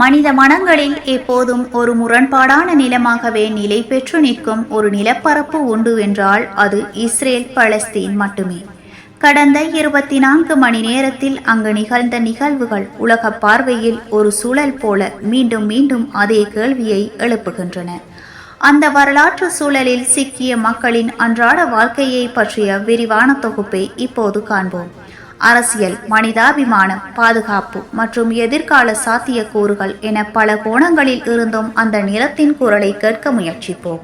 மனித மனங்களில் எப்போதும் ஒரு முரண்பாடான நிலமாகவே நிலை பெற்று நிற்கும் ஒரு நிலப்பரப்பு உண்டு என்றால் அது இஸ்ரேல் பலஸ்தீன் மட்டுமே. கடந்த இருபத்தி நான்கு மணி நேரத்தில் அங்கு நிகழ்ந்த நிகழ்வுகள் உலக பார்வையில் ஒரு சூழல் போல மீண்டும் மீண்டும் அதே கேள்வியை எழுப்புகின்றன. அந்த வரலாற்று சூழலில் சிக்கிய மக்களின் அன்றாட வாழ்க்கையை பற்றிய விரிவான தொகுப்பை இப்போது காண்போம். அரசியல் மனிதாபிமானம் பாதுகாப்பு மற்றும் எதிர்கால சாத்தியக்கூறுகள் என பல கோணங்களில் இருந்தும் அந்த நிலத்தின் குரலை கேட்க முயற்சிப்போம்.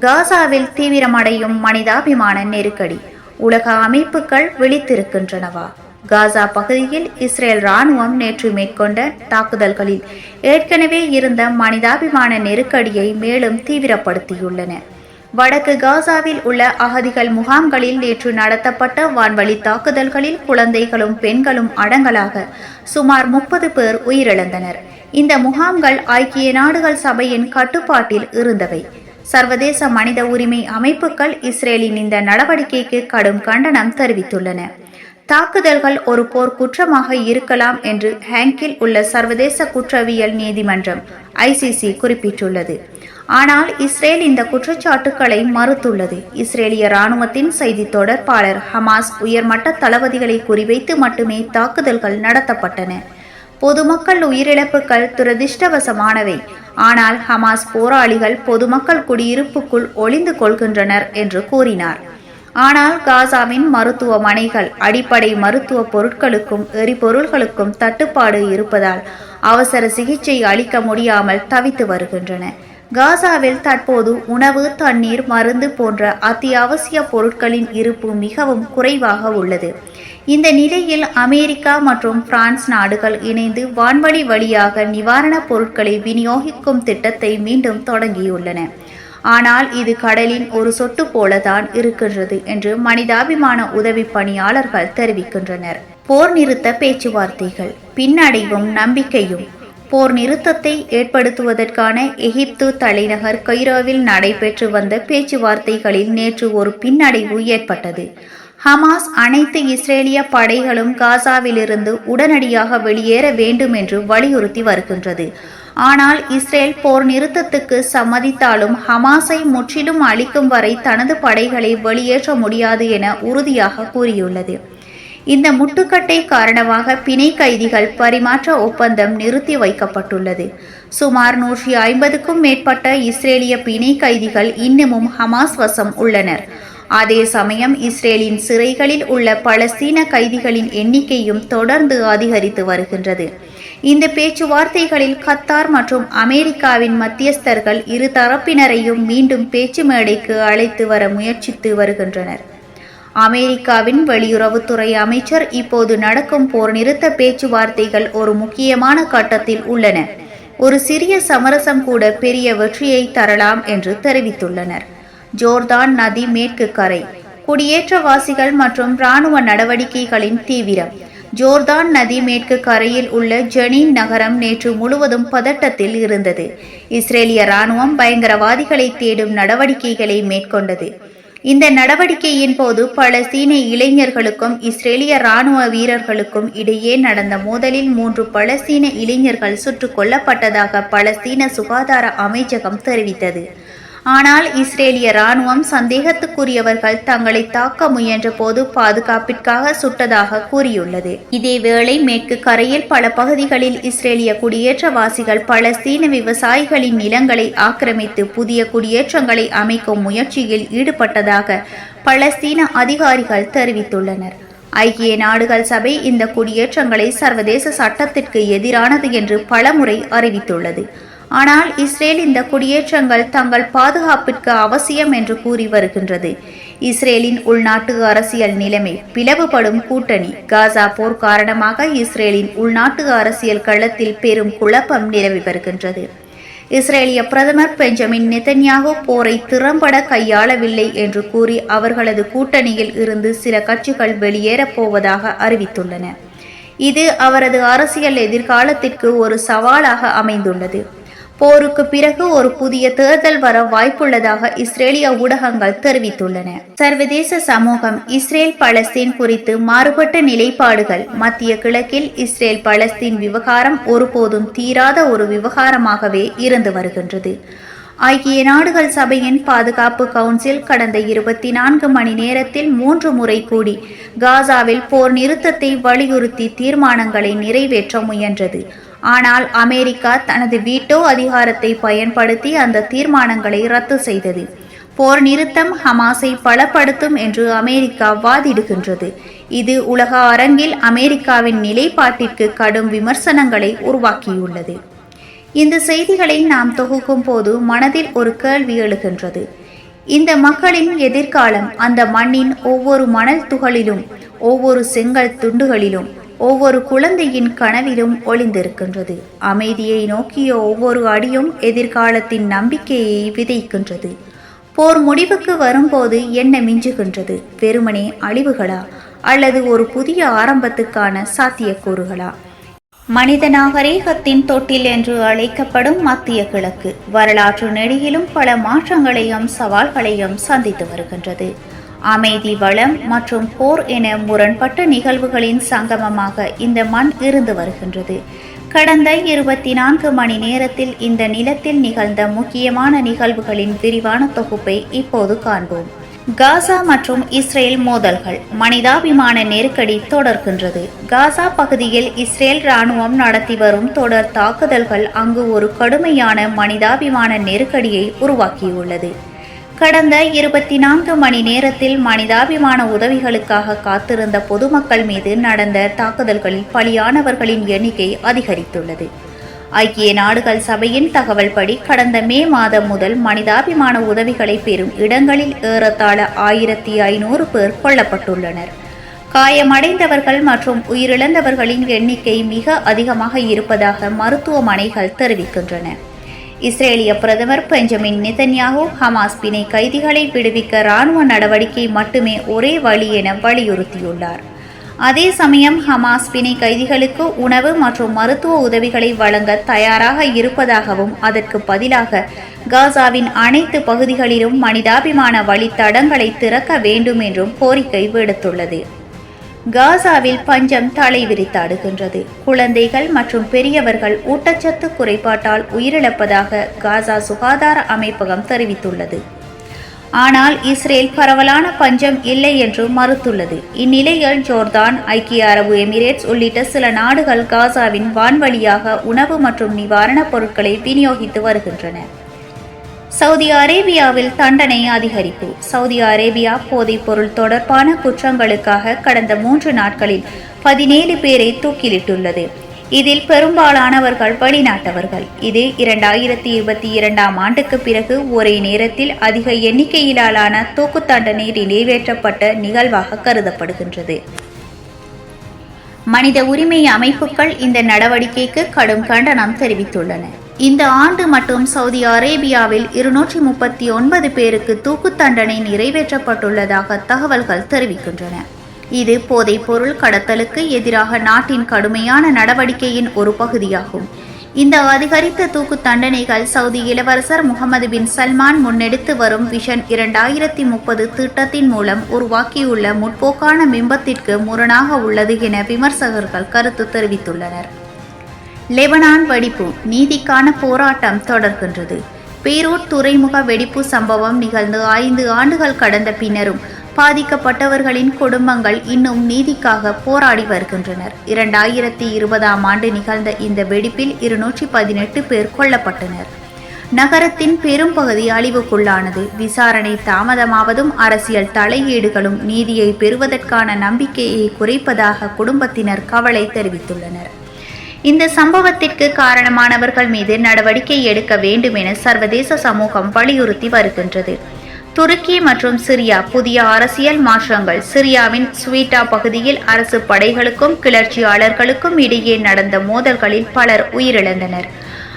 காசாவில் தீவிரமடையும் மனிதாபிமான நெருக்கடி உலக அமைப்புகள் விழித்திருக்கின்றனவா? காசா பகுதியில் இஸ்ரேல் ராணுவம் நேற்று மேற்கொண்ட தாக்குதல்களில் ஏற்கனவே இருந்த மனிதாபிமான நெருக்கடியை மேலும் தீவிரப்படுத்தியுள்ளன. வடக்கு காசாவில் உள்ள அகதிகள் முகாம்களில் நேற்று நடத்தப்பட்ட வான்வழி தாக்குதல்களில் குழந்தைகளும் பெண்களும் அடங்கலாக சுமார் முப்பது பேர் உயிரிழந்தனர். இந்த முகாம்கள் ஐக்கிய நாடுகள் சபையின் கட்டுப்பாட்டில் இருந்தவை. சர்வதேச மனித உரிமை அமைப்புகள் இஸ்ரேலின் இந்த நடவடிக்கைக்கு கடும் கண்டனம் தெரிவித்துள்ளன. தாக்குதல்கள் ஒரு போர் குற்றமாக இருக்கலாம் என்று ஹேங்கில் உள்ள சர்வதேச குற்றவியல் நீதிமன்றம் ஐசிசி குறிப்பிட்டுள்ளது. ஆனால் இஸ்ரேல் இந்த குற்றச்சாட்டுக்களை மறுத்துள்ளது. இஸ்ரேலிய ராணுவத்தின் செய்தி தொடர்பாளர் ஹமாஸ் உயர்மட்ட தளபதிகளை குறிவைத்து மட்டுமே தாக்குதல்கள் நடத்தப்பட்டன. பொதுமக்கள் உயிரிழப்புகள் துரதிர்ஷ்டவசமானவை. ஆனால் ஹமாஸ் போராளிகள் பொதுமக்கள் குடியிருப்புக்குள் ஒளிந்து கொள்கின்றனர் என்று கூறினார். ஆனால் காசாவின் மருத்துவமனைகள் அடிப்படை மருத்துவ பொருட்களுக்கும் எரிபொருள்களுக்கும் தட்டுப்பாடு இருப்பதால் அவசர சிகிச்சை அளிக்க முடியாமல் தவித்து வருகின்றன. காசாவில் தற்போது உணவு தண்ணீர் மருந்து போன்ற அத்தியாவசிய பொருட்களின் இருப்பு மிகவும் குறைவாக உள்ளது. இந்த நிலையில் அமெரிக்கா மற்றும் பிரான்ஸ் நாடுகள் இணைந்து வான்வழி வழியாக நிவாரணப் பொருட்களை விநியோகிக்கும் திட்டத்தை மீண்டும் தொடங்கியுள்ளன. ஆனால் இது கடலின் ஒரு சொட்டு போலதான் இருக்கின்றது என்று மனிதாபிமான உதவி பணியாளர்கள் தெரிவிக்கின்றனர். போர் நிறுத்த பேச்சுவார்த்தைகள் பின்னடைவும் நம்பிக்கையும் போர் நிறுத்தத்தை ஏற்படுத்துவதற்கான எகிப்து தலைநகர் கைரோவில் நடைபெற்று வந்த பேச்சுவார்த்தைகளில் நேற்று ஒரு பின்னடைவு ஏற்பட்டது. ஹமாஸ் அனைத்து இஸ்ரேலிய படைகளும் காசாவிலிருந்து உடனடியாக வெளியேற வேண்டும் என்று வலியுறுத்தி வருகின்றது. ஆனால் இஸ்ரேல் போர் நிறுத்தத்துக்கு சம்மதித்தாலும் ஹமாஸை முற்றிலும் அழிக்கும் வரை தனது படைகளை வெளியேற்ற முடியாது என உறுதியாக கூறியுள்ளது. இந்த முட்டுக்கட்டை காரணமாக பிணை கைதிகள் பரிமாற்ற ஒப்பந்தம் நிறுத்தி வைக்கப்பட்டுள்ளது. சுமார் நூற்றி ஐம்பதுக்கும் மேற்பட்ட இஸ்ரேலிய பிணை கைதிகள் இன்னமும் ஹமாஸ் வசம் உள்ளனர். அதே சமயம் இஸ்ரேலின் சிறைகளில் உள்ள பலஸ்தீன கைதிகளின் எண்ணிக்கையும் தொடர்ந்து அதிகரித்து வருகின்றது. இந்த பேச்சுவார்த்தைகளில் கத்தார் மற்றும் அமெரிக்காவின் மத்தியஸ்தர்கள் இரு தரப்பினரையும் மீண்டும் பேச்சு மேடைக்கு அழைத்து வர முயற்சித்து வருகின்றனர். அமெரிக்காவின் வெளியுறவுத்துறை அமைச்சர் இப்போது நடக்கும் போர் நிறுத்த பேச்சுவார்த்தைகள் ஒரு முக்கியமான கட்டத்தில் உள்ளன. ஒரு சிறிய சமரசம் கூட பெரிய வெற்றியை தரலாம் என்று தெரிவித்துள்ளனர். ஜோர்தான் நதி மேற்கு கரை குடியேற்றவாசிகள் மற்றும் இராணுவ நடவடிக்கைகளின் தீவிரம். ஜோர்தான் நதி மேற்கு கரையில் உள்ள ஜெனின் நகரம் நேற்று முழுவதும் பதட்டத்தில் இருந்தது. இஸ்ரேலிய இராணுவம் பயங்கரவாதிகளை தேடும் நடவடிக்கைகளை மேற்கொண்டது. இந்த நடவடிக்கையின் போது பல சீன இளைஞர்களுக்கும் இஸ்ரேலிய ராணுவ வீரர்களுக்கும் இடையே நடந்த மோதலில் மூன்று பலஸ்தீன இளைஞர்கள் சுட்டுக் கொல்லப்பட்டதாக பலஸ்தீன சுகாதார அமைச்சகம் தெரிவித்தது. ஆனால் இஸ்ரேலிய ராணுவம் சந்தேகத்துக்குரியவர்கள் தங்களை தாக்க முயன்ற போது பாதுகாப்பிற்காக சுட்டதாக கூறியுள்ளது. இதேவேளை மேற்கு கரையில் பல பகுதிகளில் இஸ்ரேலிய குடியேற்றவாசிகள் பலஸ்தீன விவசாயிகளின் நிலங்களை ஆக்கிரமித்து புதிய குடியேற்றங்களை அமைக்கும் முயற்சியில் ஈடுபட்டதாக பலஸ்தீன அதிகாரிகள் தெரிவித்துள்ளனர். ஐக்கிய நாடுகள் சபை இந்த குடியேற்றங்களை சர்வதேச சட்டத்திற்கு எதிரானது என்று பலமுறை அறிவித்துள்ளது. ஆனால் இஸ்ரேல் இந்த குடியேற்றங்கள் தங்கள் பாதுகாப்பிற்கு அவசியம் என்று கூறி வருகின்றது. இஸ்ரேலின் உள்நாட்டு அரசியல் நிலைமை பிளவுபடும் கூட்டணி. காசா போர் காரணமாக இஸ்ரேலின் உள்நாட்டு அரசியல் களத்தில் பெரும் குழப்பம் நிலவி வருகின்றது. இஸ்ரேலிய பிரதமர் பெஞ்சமின் நெத்தன்யாகு போரை திறம்பட கையாளவில்லை என்று கூறி அவர்களது கூட்டணியில் இருந்து சில கட்சிகள் வெளியேறப் போவதாக அறிவித்துள்ளன. இது அவரது அரசியல் எதிர்காலத்திற்கு ஒரு சவாலாக அமைந்துள்ளது. போருக்கு பிறகு ஒரு புதிய தேர்தல் வர வாய்ப்புள்ளதாக இஸ்ரேலிய ஊடகங்கள் தெரிவித்துள்ளன. சர்வதேச சமூகம் இஸ்ரேல் பலஸ்தீன் குறித்து மாறுபட்ட நிலைப்பாடுகள் மத்திய கிழக்கில் இஸ்ரேல் பலஸ்தீன் விவகாரம் ஒருபோதும் தீராத ஒரு விவகாரமாகவே இருந்து வருகின்றது. ஐக்கிய நாடுகள் சபையின் பாதுகாப்பு கவுன்சில் கடந்த இருபத்தி நான்கு மணி நேரத்தில் மூன்று முறை கூடி காசாவில் போர் நிறுத்தத்தை வலியுறுத்தி தீர்மானங்களை நிறைவேற்ற முயன்றது. ஆனால் அமெரிக்கா தனது வீட்டோ அதிகாரத்தை பயன்படுத்தி அந்த தீர்மானங்களை ரத்து செய்தது. போர் நிறுத்தம் ஹமாஸை பலப்படுத்தும் என்று அமெரிக்கா வாதிடுகின்றது. இது உலக அரங்கில் அமெரிக்காவின் நிலைப்பாட்டிற்கு கடும் விமர்சனங்களை உருவாக்கியுள்ளது. இந்த செய்திகளை நாம் தொகுக்கும் போது மனதில் ஒரு கேள்வி எழுகின்றது. இந்த மக்களின் எதிர்காலம் அந்த மண்ணின் ஒவ்வொரு மணல் துகளிலும் ஒவ்வொரு செங்கல் துண்டுகளிலும் ஒவ்வொரு குழந்தையின் கனவிலும் ஒளிந்திருக்கின்றது. அமைதியை நோக்கிய ஒவ்வொரு அடியும் எதிர்காலத்தின் நம்பிக்கையை விதைக்கின்றது. போர் முடிவுக்கு வரும்போது என்ன மிஞ்சுகின்றது? வெறுமனே அழிவுகளா? அல்லது ஒரு புதிய ஆரம்பத்துக்கான சாத்தியக்கூறுகளா? மனித நாகரீகத்தின் தொட்டில் என்று அழைக்கப்படும் மத்திய கிழக்கு. வரலாற்று நெடியிலும் பல மாற்றங்களையும் சவால்களையும் சந்தித்து வருகின்றது. அமைதி வளம் மற்றும் போர் என முரண்பட்ட நிகழ்வுகளின் சங்கமமாக இந்த மண் இருந்து வருகின்றது. கடந்த இருபத்தி நான்கு மணி நேரத்தில் இந்த நிலத்தில் நிகழ்ந்த முக்கியமான நிகழ்வுகளின் விரிவான தொகுப்பை இப்போது காண்போம். காசா மற்றும் இஸ்ரேல் மோதல்கள் மனிதாபிமான நெருக்கடி தொடர்கின்றது. காசா பகுதியில் இஸ்ரேல் ராணுவம் நடத்தி வரும் தொடர் தாக்குதல்கள் அங்கு ஒரு கடுமையான மனிதாபிமான நெருக்கடியை உருவாக்கியுள்ளது. கடந்த இருபத்தி நான்கு மணி நேரத்தில் மனிதாபிமான உதவிகளுக்காக காத்திருந்த பொதுமக்கள் மீது நடந்த தாக்குதல்களில் பலியானவர்களின் எண்ணிக்கை அதிகரித்துள்ளது. ஐக்கிய நாடுகள் சபையின் தகவல்படி கடந்த மே மாதம் முதல் மனிதாபிமான உதவிகளை பெறும் இடங்களில் ஏறத்தாழ ஆயிரத்தி ஐநூறு பேர் கொல்லப்பட்டுள்ளனர். காயமடைந்தவர்கள் மற்றும் உயிரிழந்தவர்களின் எண்ணிக்கை மிக அதிகமாக இருப்பதாக மருத்துவமனைகள் தெரிவிக்கின்றன. இஸ்ரேலிய பிரதமர் பெஞ்சமின் நிதன்யாகு ஹமாஸ் பிணை கைதிகளை விடுவிக்க இராணுவ நடவடிக்கை மட்டுமே ஒரே வழி என வலியுறுத்தியுள்ளார். அதே சமயம் ஹமாஸ் பிணை கைதிகளுக்கு உணவு மற்றும் மருத்துவ உதவிகளை வழங்க தயாராக இருப்பதாகவும் அதற்கு பதிலாக காசாவின் அனைத்து பகுதிகளிலும் மனிதாபிமான வழித்தடங்களை திறக்க வேண்டும் என்றும் கோரிக்கை விடுத்துள்ளது. காசாவில் பஞ்சம் தலை விரித்தாடுகின்றது குழந்தைகள் மற்றும் பெரியவர்கள் ஊட்டச்சத்து குறைபாட்டால் உயிரிழப்பதாக காசா சுகாதார அமைப்பகம் தெரிவித்துள்ளது. ஆனால் இஸ்ரேல் பரவலான பஞ்சம் இல்லை என்று மறுத்துள்ளது. இந்நிலையில் ஜோர்தான் ஐக்கிய அரபு எமிரேட்ஸ் உள்ளிட்ட சில நாடுகள் காசாவின் வான்வழியாக உணவு மற்றும் நிவாரணப் பொருட்களை விநியோகித்து வருகின்றன. சவுதி அரேபியாவில் தண்டனை அதிகரிப்பு. சவுதி அரேபியா போதைப் பொருள் தொடர்பான குற்றங்களுக்காக கடந்த மூன்று நாட்களில் பதினேழு பேரை தூக்கிலிட்டுள்ளது. இதில் பெரும்பாலானவர்கள் வெளிநாட்டவர்கள். இது இரண்டாயிரத்தி இருபத்தி இரண்டாம் ஆண்டுக்கு பிறகு ஒரே நேரத்தில் அதிக எண்ணிக்கையிலான தூக்கு தண்டனை நிறைவேற்றப்பட்ட நிகழ்வாக கருதப்படுகின்றது. மனித உரிமை அமைப்புகள் இந்த நடவடிக்கைக்கு கடும் கண்டனம் தெரிவித்துள்ளன. இந்த ஆண்டு மட்டும் சவுதி அரேபியாவில் இருநூற்றி முப்பத்தி ஒன்பது பேருக்கு தூக்கு தண்டனை நிறைவேற்றப்பட்டுள்ளதாக தகவல்கள் தெரிவிக்கின்றன. இது போதைப் பொருள் கடத்தலுக்கு எதிராக நாட்டின் கடுமையான நடவடிக்கையின் ஒரு பகுதியாகும். இந்த அதிகரித்த தூக்கு தண்டனைகள் சவுதி இளவரசர் முகமது பின் சல்மான் முன்னெடுத்து வரும் விஷன் இரண்டாயிரத்தி முப்பது திட்டத்தின் மூலம் உருவாக்கியுள்ள முற்போக்கான பிம்பத்திற்கு முரணாக உள்ளது என விமர்சகர்கள் கருத்து தெரிவித்துள்ளனர். லெபனான் வெடிப்பு நீதிக்கான போராட்டம் தொடர்கின்றது. பீரூட் துறைமுக வெடிப்பு சம்பவம் நிகழ்ந்து ஐந்து ஆண்டுகள் கடந்த பின்னரும் பாதிக்கப்பட்டவர்களின் குடும்பங்கள் இன்னும் நீதிக்காக போராடி வருகின்றனர். இரண்டாயிரத்தி இருபதாம் ஆண்டு நிகழ்ந்த இந்த வெடிப்பில் இருநூற்றி பதினெட்டு பேர் கொல்லப்பட்டனர். நகரத்தின் பெரும்பகுதி அழிவுக்குள்ளானது. விசாரணை தாமதமாவதும் அரசியல் தலையீடுகளும் நீதியை பெறுவதற்கான நம்பிக்கையை குறைப்பதாக குடும்பத்தினர் கவலை தெரிவித்துள்ளனர். இந்த சம்பவத்திற்கு காரணமானவர்கள் மீது நடவடிக்கை எடுக்க வேண்டும் என சர்வதேச சமூகம் வலியுறுத்தி வருகின்றது. துருக்கி மற்றும் சிரியா புதிய அரசியல் மாற்றங்கள் சிரியாவின் ஸ்வீட்டா பகுதியில் அரசு படைகளுக்கும் கிளர்ச்சியாளர்களுக்கும் இடையே நடந்த மோதல்களில் பலர் உயிரிழந்தனர்.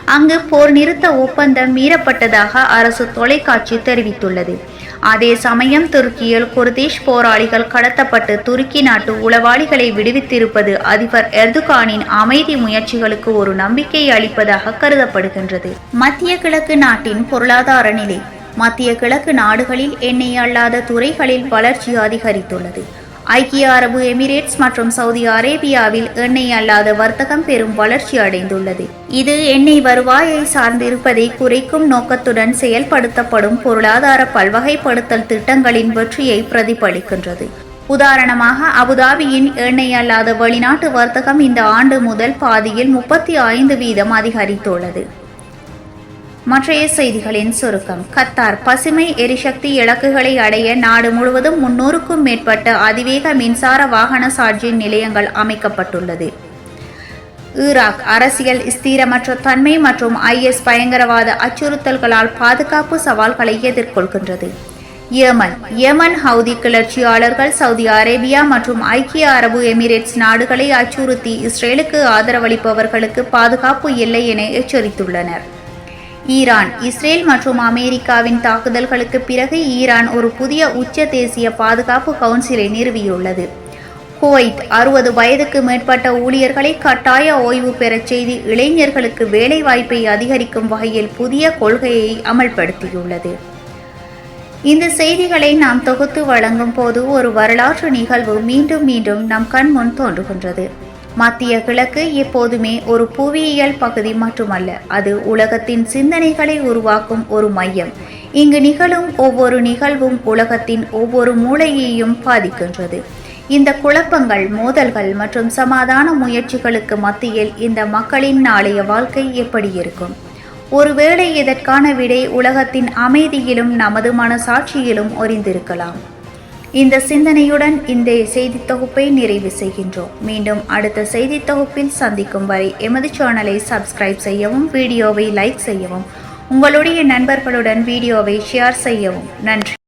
அங்கு போர் நிறுத்த ஒப்பந்தம் மீறப்பட்டதாக அரசு தொலைக்காட்சி தெரிவித்துள்ளது. அதே சமயம் துருக்கியில் குர்திஷ் போராளிகள் கடத்தப்பட்டு துருக்கி நாட்டு உளவாளிகளை விடுவித்திருப்பது அதிபர் எர்துகானின் அமைதி முயற்சிகளுக்கு ஒரு நம்பிக்கை அளிப்பதாக கருதப்படுகின்றது. மத்திய கிழக்கு நாட்டின் பொருளாதார நிலை. மத்திய கிழக்கு நாடுகளில் எண்ணெய் அல்லாத துறைகளில் வளர்ச்சி அதிகரித்துள்ளது. ஐக்கிய அரபு எமிரேட்ஸ் மற்றும் சவுதி அரேபியாவில் எண்ணெய் அல்லாத வர்த்தகம் பெரும் வளர்ச்சி அடைந்துள்ளது. இது எண்ணெய் வருவாயை சார்ந்திருப்பதை குறைக்கும் நோக்கத்துடன் செயல்படுத்தப்படும் பொருளாதார பல்வகைப்படுத்தல் திட்டங்களின் வெற்றியை பிரதிபலிக்கின்றது. உதாரணமாக அபுதாபியின் எண்ணெய் அல்லாத வெளிநாட்டு வர்த்தகம் இந்த ஆண்டு முதல் பாதியில் முப்பத்தி ஐந்து வீதம் அதிகரித்துள்ளது. மற்றைய செய்திகளின் சுருக்கம். கத்தார் பசுமை எரிசக்தி இலக்குகளை அடைய நாடு முழுவதும் முன்னூறுக்கும் மேற்பட்ட அதிவேக மின்சார வாகன சார்ஜிங் நிலையங்கள் அமைக்கப்பட்டுள்ளது. ஈராக் அரசியல் ஸ்திரமற்ற தன்மை மற்றும் ஐஎஸ் பயங்கரவாத அச்சுறுத்தல்களால் பாதுகாப்பு சவால்களை எதிர்கொள்கின்றது. யேமன் யமன் ஹவுதி கிளர்ச்சியாளர்கள் சவுதி அரேபியா மற்றும் ஐக்கிய அரபு எமிரேட்ஸ் நாடுகளை அச்சுறுத்தி இஸ்ரேலுக்கு ஆதரவளிப்பவர்களுக்கு பாதுகாப்பு இல்லை என எச்சரித்துள்ளனர். ஈரான் இஸ்ரேல் மற்றும் அமெரிக்காவின் தாக்குதல்களுக்கு பிறகு ஈரான் ஒரு புதிய உச்ச தேசிய பாதுகாப்பு கவுன்சிலை நிறுவியுள்ளது. குவைத் அறுபது வயதுக்கு மேற்பட்ட ஊழியர்களை கட்டாய ஓய்வு பெறச் செய்து இளைஞர்களுக்கு வேலைவாய்ப்பை அதிகரிக்கும் வகையில் புதிய கொள்கையை அமல்படுத்தியுள்ளது. இந்த செய்திகளை நாம் தொகுத்து வழங்கும் போது ஒரு வரலாற்று நிகழ்வு மீண்டும் மீண்டும் நம் கண் முன் தோன்றுகின்றது. மத்திய கிழக்கு எப்போதுமே ஒரு புவியியல் பகுதி மட்டுமல்ல அது உலகத்தின் சிந்தனைகளை உருவாக்கும் ஒரு மையம். இங்கு நிகழும் ஒவ்வொரு நிகழ்வும் உலகத்தின் ஒவ்வொரு மூளையையும் பாதிக்கின்றது. இந்த குழப்பங்கள் மோதல்கள் மற்றும் சமாதான முயற்சிகளுக்கு மத்தியில் இந்த மக்களின் நாளைய வாழ்க்கை எப்படி இருக்கும்? ஒருவேளை இதற்கான விடை உலகத்தின் அமைதியிலும் நமது மனசாட்சியிலும் ஒரிந்திருக்கலாம். இந்த சிந்தனையுடன் இந்த செய்தி தொகுப்பை நிறைவு செய்கின்றோம். மீண்டும் அடுத்த செய்தி தொகுப்பில் சந்திக்கும் வரை எமது சேனலை சப்ஸ்கிரைப் செய்யவும் வீடியோவை லைக் செய்யவும் உங்களுடைய நண்பர்களுடன் வீடியோவை ஷேர் செய்யவும். நன்றி.